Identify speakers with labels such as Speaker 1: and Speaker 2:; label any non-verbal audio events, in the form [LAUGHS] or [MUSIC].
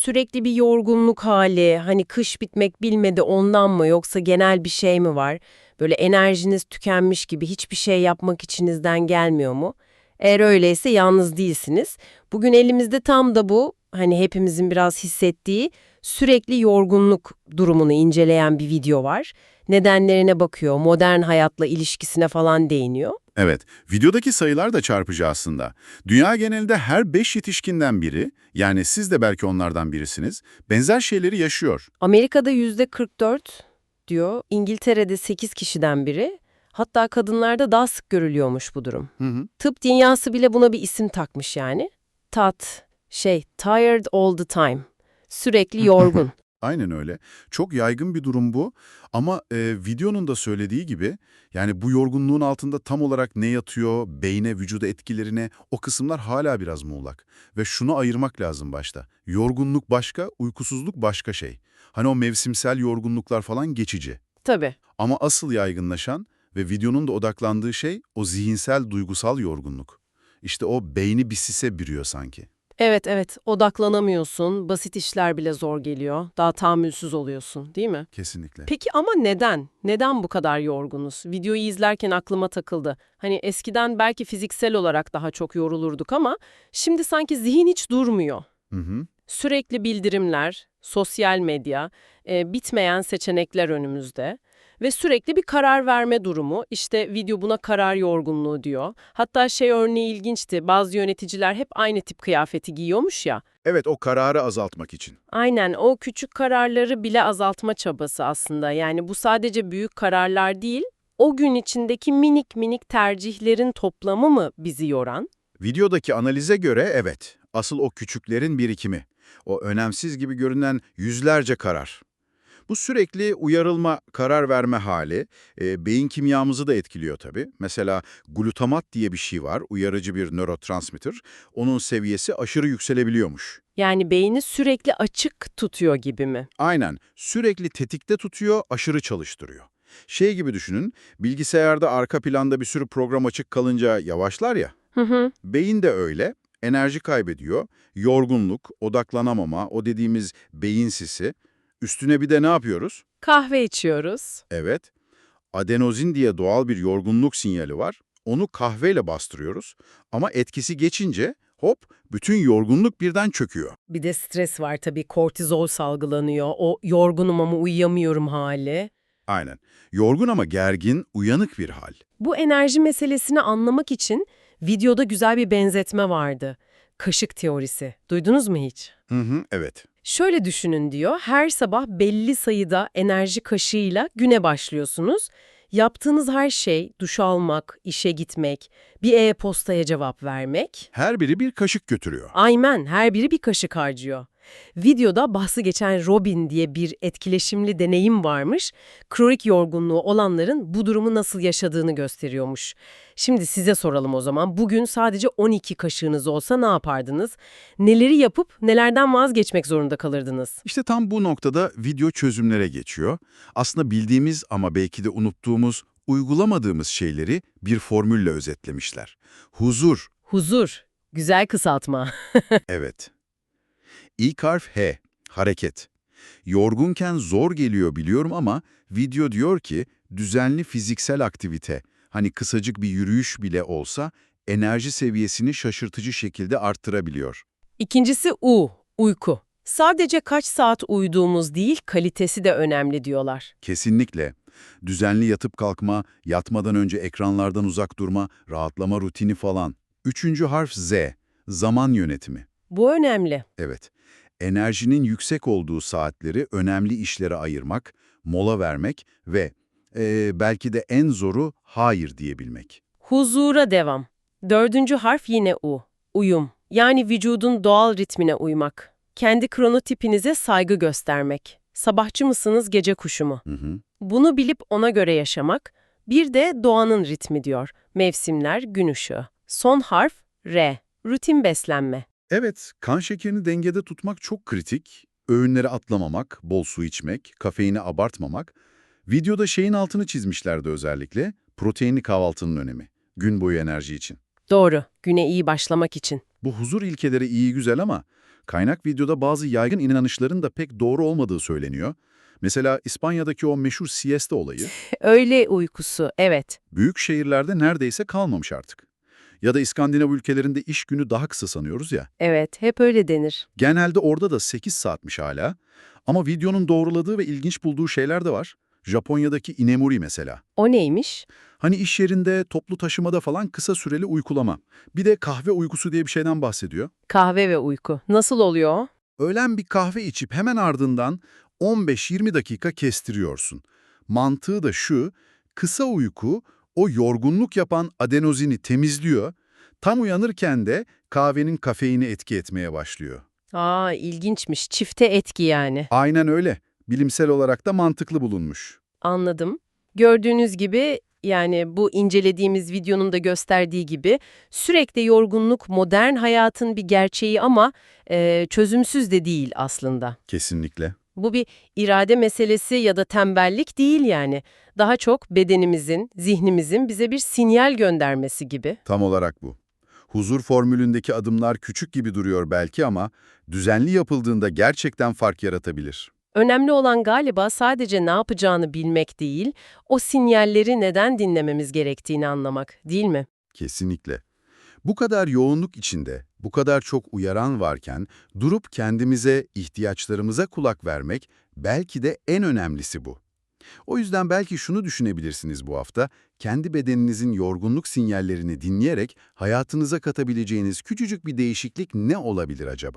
Speaker 1: Sürekli bir yorgunluk hali, hani kış bitmek bilmedi ondan mı yoksa genel bir şey mi var? Böyle enerjiniz tükenmiş gibi hiçbir şey yapmak içinizden gelmiyor mu? Eğer öyleyse yalnız değilsiniz. Bugün elimizde tam da bu, hani hepimizin biraz hissettiği sürekli yorgunluk durumunu inceleyen bir video var. Nedenlerine bakıyor, modern hayatla ilişkisine falan değiniyor.
Speaker 2: Evet, videodaki sayılar da çarpıcı aslında. Dünya genelinde her 5 yetişkinden biri, yani siz de belki onlardan birisiniz, benzer şeyleri yaşıyor.
Speaker 1: Amerika'da yüzde 44 diyor, İngiltere'de 8 kişiden biri, hatta kadınlarda daha sık görülüyormuş bu durum.
Speaker 2: Hı hı.
Speaker 1: Tıp dünyası bile buna bir isim takmış yani. TAT, şey, tired all the time, sürekli [LAUGHS] yorgun.
Speaker 2: Aynen öyle. Çok yaygın bir durum bu ama e, videonun da söylediği gibi yani bu yorgunluğun altında tam olarak ne yatıyor, beyne, vücuda etkilerine o kısımlar hala biraz muğlak. Ve şunu ayırmak lazım başta. Yorgunluk başka, uykusuzluk başka şey. Hani o mevsimsel yorgunluklar falan geçici.
Speaker 1: Tabii.
Speaker 2: Ama asıl yaygınlaşan ve videonun da odaklandığı şey o zihinsel, duygusal yorgunluk. İşte o beyni bir sise bürüyor sanki.
Speaker 1: Evet evet, odaklanamıyorsun, basit işler bile zor geliyor, daha tahammülsüz oluyorsun değil mi?
Speaker 2: Kesinlikle.
Speaker 1: Peki ama neden? Neden bu kadar yorgunuz? Videoyu izlerken aklıma takıldı. Hani eskiden belki fiziksel olarak daha çok yorulurduk ama şimdi sanki zihin hiç durmuyor.
Speaker 2: Hı hı.
Speaker 1: Sürekli bildirimler, sosyal medya, e, bitmeyen seçenekler önümüzde ve sürekli bir karar verme durumu. İşte video buna karar yorgunluğu diyor. Hatta şey örneği ilginçti. Bazı yöneticiler hep aynı tip kıyafeti giyiyormuş ya.
Speaker 2: Evet, o kararı azaltmak için.
Speaker 1: Aynen o küçük kararları bile azaltma çabası aslında. Yani bu sadece büyük kararlar değil, o gün içindeki minik minik tercihlerin toplamı mı bizi yoran?
Speaker 2: Videodaki analize göre evet, asıl o küçüklerin birikimi. O önemsiz gibi görünen yüzlerce karar. Bu sürekli uyarılma, karar verme hali e, beyin kimyamızı da etkiliyor tabii. Mesela glutamat diye bir şey var, uyarıcı bir nörotransmitter. Onun seviyesi aşırı yükselebiliyormuş.
Speaker 1: Yani beyni sürekli açık tutuyor gibi mi?
Speaker 2: Aynen, sürekli tetikte tutuyor, aşırı çalıştırıyor. Şey gibi düşünün, bilgisayarda arka planda bir sürü program açık kalınca yavaşlar ya.
Speaker 1: Hı hı.
Speaker 2: Beyin de öyle, enerji kaybediyor, yorgunluk, odaklanamama, o dediğimiz beyin sisi. Üstüne bir de ne yapıyoruz?
Speaker 1: Kahve içiyoruz.
Speaker 2: Evet, adenozin diye doğal bir yorgunluk sinyali var. Onu kahveyle bastırıyoruz ama etkisi geçince hop bütün yorgunluk birden çöküyor.
Speaker 1: Bir de stres var tabii, kortizol salgılanıyor. O yorgunum ama uyuyamıyorum hali.
Speaker 2: Aynen. Yorgun ama gergin, uyanık bir hal.
Speaker 1: Bu enerji meselesini anlamak için videoda güzel bir benzetme vardı. Kaşık teorisi. Duydunuz mu hiç?
Speaker 2: Hı hı, evet.
Speaker 1: Şöyle düşünün diyor, her sabah belli sayıda enerji kaşığıyla güne başlıyorsunuz. Yaptığınız her şey, duş almak, işe gitmek, bir e-postaya cevap vermek.
Speaker 2: Her biri bir kaşık götürüyor.
Speaker 1: Aynen, her biri bir kaşık harcıyor. Videoda bahsi geçen Robin diye bir etkileşimli deneyim varmış. Kronik yorgunluğu olanların bu durumu nasıl yaşadığını gösteriyormuş. Şimdi size soralım o zaman. Bugün sadece 12 kaşığınız olsa ne yapardınız? Neleri yapıp nelerden vazgeçmek zorunda kalırdınız?
Speaker 2: İşte tam bu noktada video çözümlere geçiyor. Aslında bildiğimiz ama belki de unuttuğumuz, uygulamadığımız şeyleri bir formülle özetlemişler. Huzur,
Speaker 1: Huzur. Güzel kısaltma. [LAUGHS]
Speaker 2: evet. İlk harf H, hareket. Yorgunken zor geliyor biliyorum ama video diyor ki düzenli fiziksel aktivite, hani kısacık bir yürüyüş bile olsa enerji seviyesini şaşırtıcı şekilde arttırabiliyor.
Speaker 1: İkincisi U, uyku. Sadece kaç saat uyuduğumuz değil, kalitesi de önemli diyorlar.
Speaker 2: Kesinlikle. Düzenli yatıp kalkma, yatmadan önce ekranlardan uzak durma, rahatlama rutini falan. Üçüncü harf Z, zaman yönetimi.
Speaker 1: Bu önemli.
Speaker 2: Evet, enerjinin yüksek olduğu saatleri önemli işlere ayırmak, mola vermek ve eee, belki de en zoru hayır diyebilmek.
Speaker 1: Huzura devam. Dördüncü harf yine U. Uyum. Yani vücudun doğal ritmine uymak. Kendi kronotipinize saygı göstermek. Sabahçı mısınız, gece kuşu mu?
Speaker 2: Hı hı.
Speaker 1: Bunu bilip ona göre yaşamak. Bir de doğanın ritmi diyor. Mevsimler, gün ışığı. Son harf R. Rutin beslenme.
Speaker 2: Evet, kan şekerini dengede tutmak çok kritik. Öğünleri atlamamak, bol su içmek, kafeini abartmamak. Videoda şeyin altını çizmişlerdi özellikle, proteinli kahvaltının önemi. Gün boyu enerji için.
Speaker 1: Doğru. Güne iyi başlamak için.
Speaker 2: Bu huzur ilkeleri iyi güzel ama Kaynak videoda bazı yaygın inanışların da pek doğru olmadığı söyleniyor. Mesela İspanya'daki o meşhur siesta olayı,
Speaker 1: Öğle uykusu, evet.
Speaker 2: büyük şehirlerde neredeyse kalmamış artık. Ya da İskandinav ülkelerinde iş günü daha kısa sanıyoruz ya.
Speaker 1: Evet, hep öyle denir.
Speaker 2: Genelde orada da 8 saatmiş hala. Ama videonun doğruladığı ve ilginç bulduğu şeyler de var. Japonya'daki inemuri mesela.
Speaker 1: O neymiş?
Speaker 2: Hani iş yerinde, toplu taşımada falan kısa süreli uykulama. Bir de kahve uykusu diye bir şeyden bahsediyor.
Speaker 1: Kahve ve uyku. Nasıl oluyor?
Speaker 2: Öğlen bir kahve içip hemen ardından 15-20 dakika kestiriyorsun. Mantığı da şu, kısa uyku o yorgunluk yapan adenozini temizliyor, tam uyanırken de kahvenin kafeini etki etmeye başlıyor.
Speaker 1: Aa, ilginçmiş. Çifte etki yani.
Speaker 2: Aynen öyle. Bilimsel olarak da mantıklı bulunmuş.
Speaker 1: Anladım. Gördüğünüz gibi yani bu incelediğimiz videonun da gösterdiği gibi sürekli yorgunluk modern hayatın bir gerçeği ama e, çözümsüz de değil aslında.
Speaker 2: Kesinlikle.
Speaker 1: Bu bir irade meselesi ya da tembellik değil yani. Daha çok bedenimizin, zihnimizin bize bir sinyal göndermesi gibi.
Speaker 2: Tam olarak bu. Huzur formülündeki adımlar küçük gibi duruyor belki ama düzenli yapıldığında gerçekten fark yaratabilir.
Speaker 1: Önemli olan galiba sadece ne yapacağını bilmek değil, o sinyalleri neden dinlememiz gerektiğini anlamak, değil mi?
Speaker 2: Kesinlikle. Bu kadar yoğunluk içinde, bu kadar çok uyaran varken durup kendimize, ihtiyaçlarımıza kulak vermek belki de en önemlisi bu. O yüzden belki şunu düşünebilirsiniz bu hafta, kendi bedeninizin yorgunluk sinyallerini dinleyerek hayatınıza katabileceğiniz küçücük bir değişiklik ne olabilir acaba?